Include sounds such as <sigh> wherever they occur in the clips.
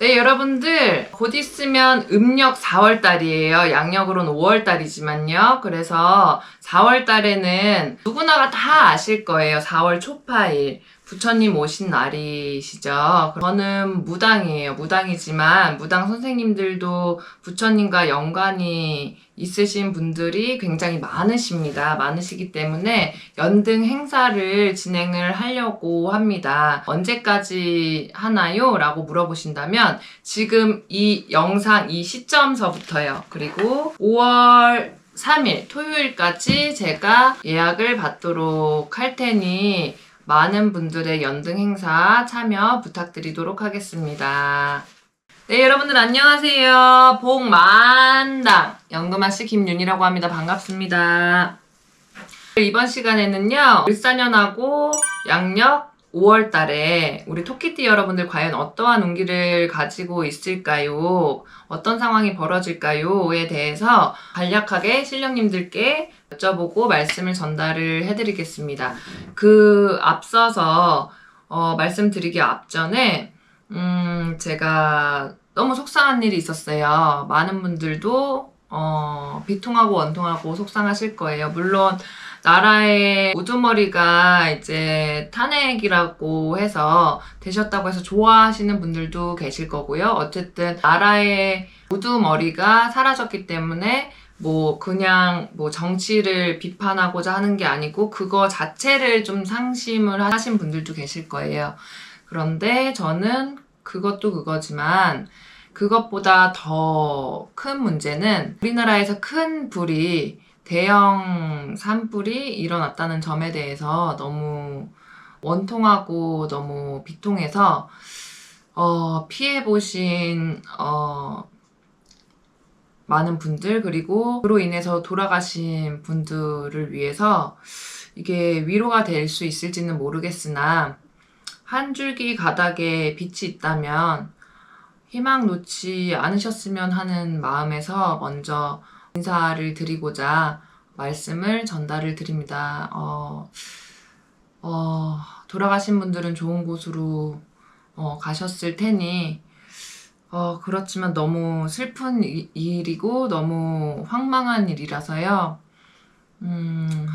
네, 여러분들, 곧 있으면 음력 4월달이에요. 양력으로는 5월달이지만요. 그래서 4월달에는 누구나가 다 아실 거예요. 4월 초파일. 부처님 오신 날이시죠. 저는 무당이에요. 무당이지만, 무당 선생님들도 부처님과 연관이 있으신 분들이 굉장히 많으십니다. 많으시기 때문에 연등 행사를 진행을 하려고 합니다. 언제까지 하나요? 라고 물어보신다면 지금 이 영상 이 시점서부터요. 그리고 5월 3일 토요일까지 제가 예약을 받도록 할 테니 많은 분들의 연등 행사 참여 부탁드리도록 하겠습니다. 네, 여러분들 안녕하세요. 복 만당 연금아씨 김윤이라고 합니다. 반갑습니다. 이번 시간에는요, 을사년하고 양력 5월 달에 우리 토끼띠 여러분들 과연 어떠한 운기를 가지고 있을까요? 어떤 상황이 벌어질까요?에 대해서 간략하게 신령님들께 여쭤보고 말씀을 전달을 해드리겠습니다. 그 앞서서 어, 말씀드리기 앞전에 음, 제가 너무 속상한 일이 있었어요. 많은 분들도 어, 비통하고 원통하고 속상하실 거예요. 물론 나라의 우두머리가 이제 탄핵이라고 해서 되셨다고 해서 좋아하시는 분들도 계실 거고요. 어쨌든 나라의 우두머리가 사라졌기 때문에 뭐 그냥 뭐 정치를 비판하고자 하는 게 아니고 그거 자체를 좀 상심을 하신 분들도 계실 거예요. 그런데 저는 그것도 그거지만 그것보다 더 큰 문제는 우리나라에서 큰 불이 대형 산불이 일어났다는 점에 대해서 너무 원통하고 너무 비통해서 어, 피해 보신 어, 많은 분들 그리고 그로 인해서 돌아가신 분들을 위해서 이게 위로가 될 수 있을지는 모르겠으나 한 줄기 가닥에 빛이 있다면 희망 놓지 않으셨으면 하는 마음에서 먼저 인사를 드리고자 말씀을 전달을 드립니다. 어, 어, 돌아가신 분들은 좋은 곳으로 어, 가셨을 테니 어, 그렇지만 너무 슬픈 이- 일이고 너무 황망한 일이라서요. 음,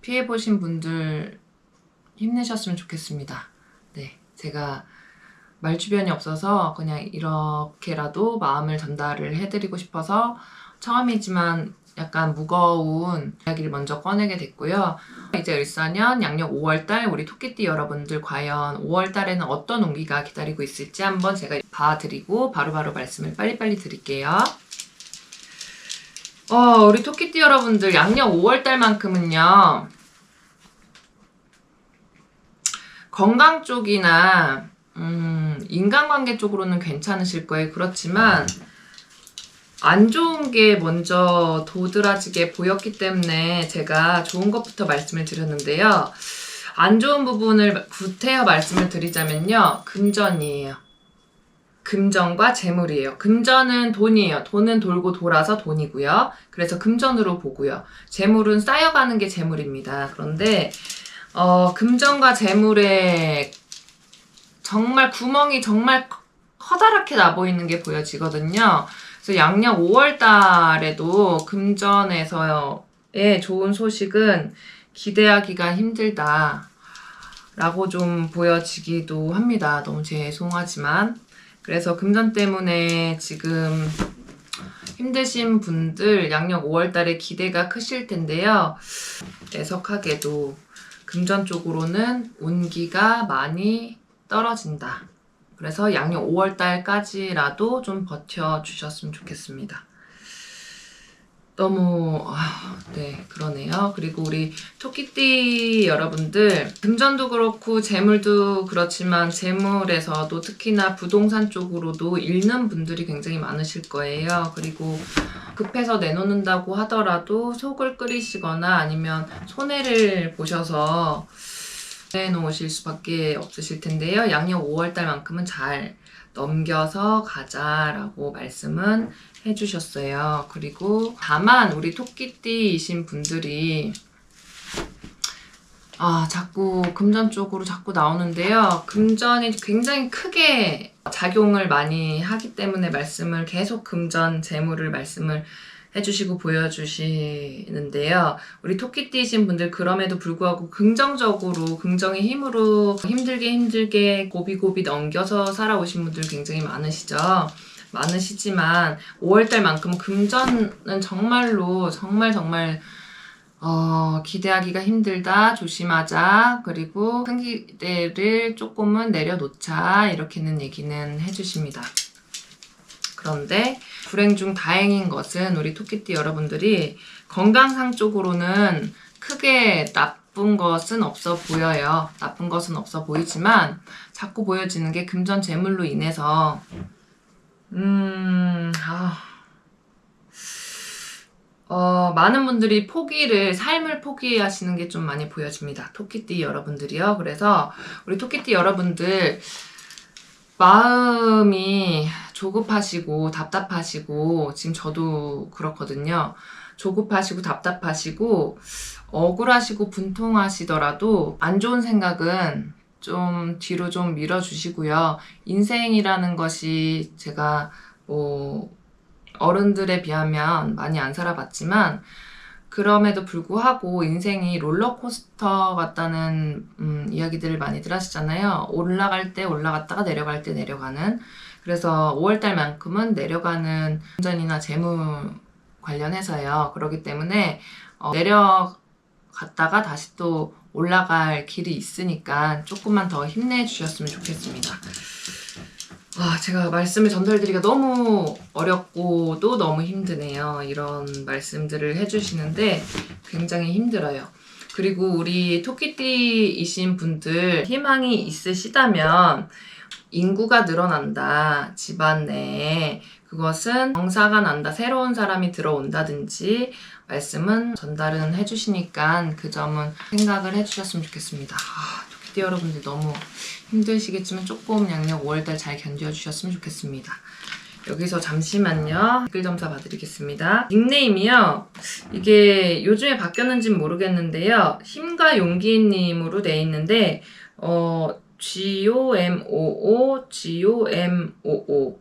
피해 보신 분들 힘내셨으면 좋겠습니다. 네, 제가 말 주변이 없어서 그냥 이렇게라도 마음을 전달을 해드리고 싶어서 처음이지만 약간 무거운 이야기를 먼저 꺼내게 됐고요. 이제 을사년 양력 5월달 우리 토끼띠 여러분들 과연 5월달에는 어떤 운기가 기다리고 있을지 한번 제가 봐드리고 바로 바로 말씀을 빨리빨리 드릴게요. 어, 우리 토끼띠 여러분들 양력 5월달만큼은요. 건강 쪽이나 음, 인간관계 쪽으로는 괜찮으실 거예요. 그렇지만 안 좋은 게 먼저 도드라지게 보였기 때문에 제가 좋은 것부터 말씀을 드렸는데요. 안 좋은 부분을 구태여 말씀을 드리자면요. 금전이에요. 금전과 재물이에요. 금전은 돈이에요. 돈은 돌고 돌아서 돈이고요. 그래서 금전으로 보고요. 재물은 쌓여가는 게 재물입니다. 그런데 어, 금전과 재물에 정말 구멍이 정말 커- 커다랗게 나 보이는 게 보여지거든요. 그래서 양력 5월 달에도 금전에서의 좋은 소식은 기대하기가 힘들다. 라고 좀 보여지기도 합니다. 너무 죄송하지만. 그래서 금전 때문에 지금 힘드신 분들 양력 5월 달에 기대가 크실 텐데요. 애석하게도 금전 쪽으로는 운기가 많이 떨어진다. 그래서 양력 5월 달까지라도 좀 버텨 주셨으면 좋겠습니다. 너무 아, 네 그러네요. 그리고 우리 토끼띠 여러분들 금전도 그렇고 재물도 그렇지만 재물에서도 특히나 부동산 쪽으로도 잃는 분들이 굉장히 많으실 거예요. 그리고 급해서 내놓는다고 하더라도 속을 끓이시거나 아니면 손해를 보셔서 내놓으실 수밖에 없으실 텐데요. 양력 5월 달만큼은 잘 넘겨서 가자라고 말씀은 해주셨어요. 그리고 다만 우리 토끼띠이신 분들이 아 자꾸 금전 쪽으로 자꾸 나오는데요. 금전이 굉장히 크게 작용을 많이 하기 때문에 말씀을 계속 금전 재물을 말씀을 해주시고 보여주시는데요. 우리 토끼띠이신 분들 그럼에도 불구하고 긍정적으로 긍정의 힘으로 힘들게 힘들게 고비고비 넘겨서 살아오신 분들 굉장히 많으시죠. 많으시지만 5월달만큼 금전은 정말로 정말 정말 어, 기대하기가 힘들다, 조심하자, 그리고 큰 기대를 조금은 내려놓자, 이렇게는 얘기는 해주십니다. 그런데 불행 중 다행인 것은 우리 토끼띠 여러분들이 건강상 쪽으로는 크게 나쁜 것은 없어 보여요. 나쁜 것은 없어 보이지만 자꾸 보여지는 게 금전 재물로 인해서 음, 아, 어, 많은 분들이 포기를, 삶을 포기하시는 게 좀 많이 보여집니다. 토끼띠 여러분들이요. 그래서 우리 토끼띠 여러분들, 마음이 조급하시고 답답하시고, 지금 저도 그렇거든요. 조급하시고 답답하시고, 억울하시고 분통하시더라도 안 좋은 생각은 좀 뒤로 좀 밀어주시고요. 인생이라는 것이 제가 뭐 어른들에 비하면 많이 안 살아봤지만 그럼에도 불구하고 인생이 롤러코스터 같다는 음, 이야기들을 많이들 하시잖아요. 올라갈 때 올라갔다가 내려갈 때 내려가는. 그래서 5월달만큼은 내려가는 금전이나 재무 관련해서요. 그렇기 때문에 어, 내려갔다가 다시 또 올라갈 길이 있으니까 조금만 더 힘내주셨으면 좋겠습니다. 와, 제가 말씀을 전달드리기가 너무 어렵고 또 너무 힘드네요. 이런 말씀들을 해주시는데 굉장히 힘들어요. 그리고 우리 토끼띠이신 분들 희망이 있으시다면 인구가 늘어난다. 집안 내에. 그것은 정사가 난다. 새로운 사람이 들어온다든지 말씀은 전달은 해주시니까 그 점은 생각을 해주셨으면 좋겠습니다. 아, 토끼띠 여러분들 너무 힘드시겠지만 조금 양력 5월달 잘 견뎌주셨으면 좋겠습니다. 여기서 잠시만요. 댓글 점사 봐드리겠습니다. 닉네임이요. 이게 요즘에 바뀌었는지는 모르겠는데요. 힘과 용기님으로 돼 있는데, 어, G-O-M-O-O, G-O-M-O-O.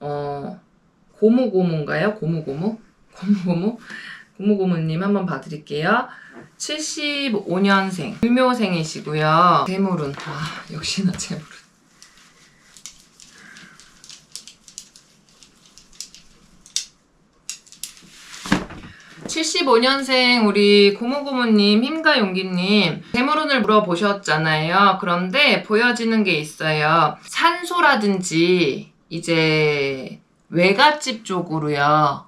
어, 고무고무인가요? 고무고무? <laughs> 고무고무? 고무고무님 한번 봐드릴게요. 75년생, 불묘생이시고요. 재물은, 아, 역시나 재물은. (75년생) 우리 고모고모님 힘과 용기님 재물운을 물어보셨잖아요. 그런데 보여지는 게 있어요. 산소라든지 이제 외갓집 쪽으로요.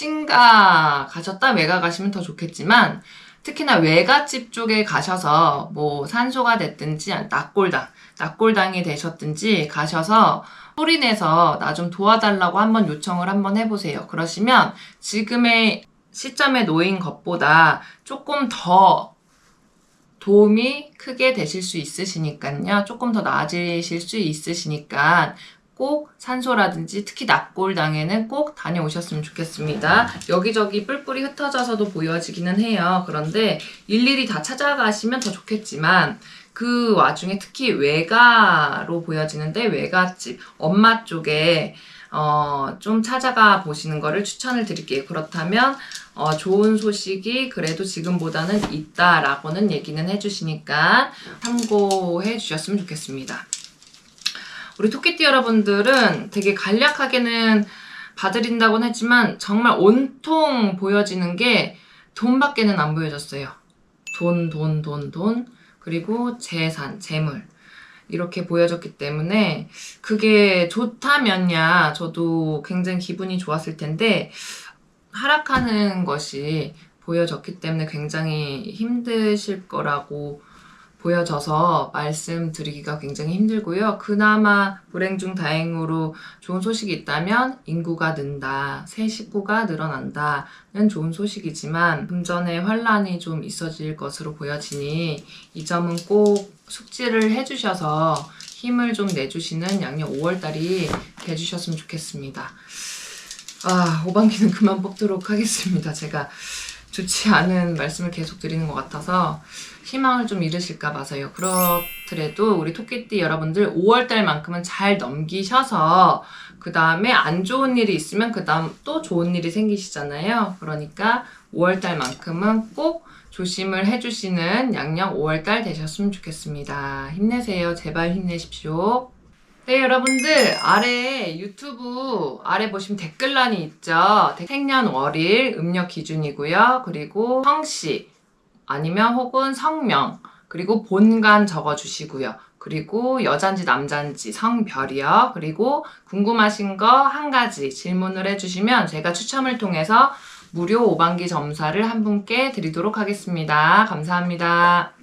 신가 가셨다 외가 가시면 더 좋겠지만 특히나 외갓집 쪽에 가셔서 뭐 산소가 됐든지 낙골당, 낙골당이 되셨든지 가셔서 소리내서 나 좀 도와달라고 한번 요청을 한번 해보세요. 그러시면 지금의 시점에 놓인 것보다 조금 더 도움이 크게 되실 수 있으시니까요. 조금 더 나아지실 수 있으시니까 꼭 산소라든지 특히 납골당에는 꼭 다녀오셨으면 좋겠습니다. 여기저기 뿔뿔이 흩어져서도 보여지기는 해요. 그런데 일일이 다 찾아가시면 더 좋겠지만 그 와중에 특히 외가로 보여지는데 외가집 엄마 쪽에 어, 좀 찾아가 보시는 거를 추천을 드릴게요. 그렇다면 어, 좋은 소식이 그래도 지금보다는 있다라고는 얘기는 해주시니까 참고해 주셨으면 좋겠습니다. 우리 토끼띠 여러분들은 되게 간략하게는 봐드린다고는 했지만 정말 온통 보여지는 게 돈밖에는 안 보여졌어요. 돈, 돈, 돈, 돈. 그리고 재산, 재물. 이렇게 보여졌기 때문에 그게 좋다면야 저도 굉장히 기분이 좋았을 텐데 하락하는 것이 보여졌기 때문에 굉장히 힘드실 거라고 보여져서 말씀드리기가 굉장히 힘들고요. 그나마 불행 중 다행으로 좋은 소식이 있다면 인구가 는다, 새 식구가 늘어난다는 좋은 소식이지만 금전의 환란이 좀 있어질 것으로 보여지니 이 점은 꼭 숙지를 해주셔서 힘을 좀 내주시는 양력 5월달이 돼주셨으면 좋겠습니다. 아, 오반기는 그만 뽑도록 하겠습니다. 제가 좋지 않은 말씀을 계속 드리는 것 같아서 희망을 좀 잃으실까 봐서요. 그렇더라도 우리 토끼띠 여러분들 5월달만큼은 잘 넘기셔서 그 다음에 안 좋은 일이 있으면 그 다음 또 좋은 일이 생기시잖아요. 그러니까 5월달만큼은 꼭 조심을 해주시는 양력 5월달 되셨으면 좋겠습니다. 힘내세요. 제발 힘내십시오. 네, 여러분들, 아래 유튜브 아래 보시면 댓글란이 있죠. 생년월일 음력 기준이고요. 그리고 성씨, 아니면 혹은 성명, 그리고 본관 적어주시고요. 그리고 여잔지 남잔지 성별이요. 그리고 궁금하신 거 한 가지 질문을 해주시면 제가 추첨을 통해서 무료 오반기 점사를 한 분께 드리도록 하겠습니다. 감사합니다.